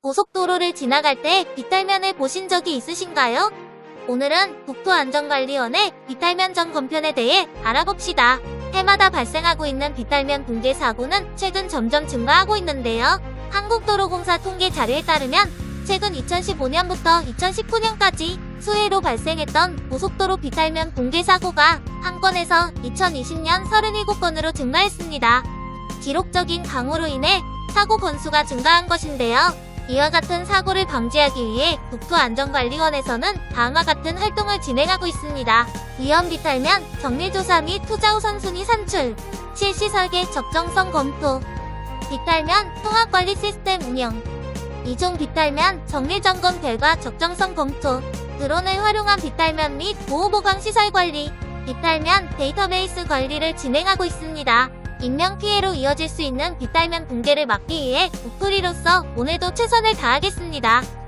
고속도로를 지나갈 때 비탈면을 보신 적이 있으신가요? 오늘은 국토안전관리원의 비탈면 점검편에 대해 알아봅시다. 해마다 발생하고 있는 비탈면 붕괴 사고는 최근 점점 증가하고 있는데요. 한국도로공사 통계 자료에 따르면 최근 2015년부터 2019년까지 수해로 발생했던 고속도로 비탈면 붕괴 사고가 한 건에서 2020년 37건으로 증가했습니다. 기록적인 강우로 인해 사고 건수가 증가한 것인데요. 이와 같은 사고를 방지하기 위해 국토안전관리원에서는 다음과 같은 활동을 진행하고 있습니다. 위험 비탈면 정밀조사 및 투자 우선순위 산출, 실시 설계 적정성 검토, 비탈면 통합관리 시스템 운영, 이종 비탈면 정밀 점검 결과 적정성 검토, 드론을 활용한 비탈면 및 보호 보강 시설 관리, 비탈면 데이터베이스 관리를 진행하고 있습니다. 인명피해로 이어질 수 있는 비탈면 붕괴를 막기 위해 우프리로서 오늘도 최선을 다하겠습니다.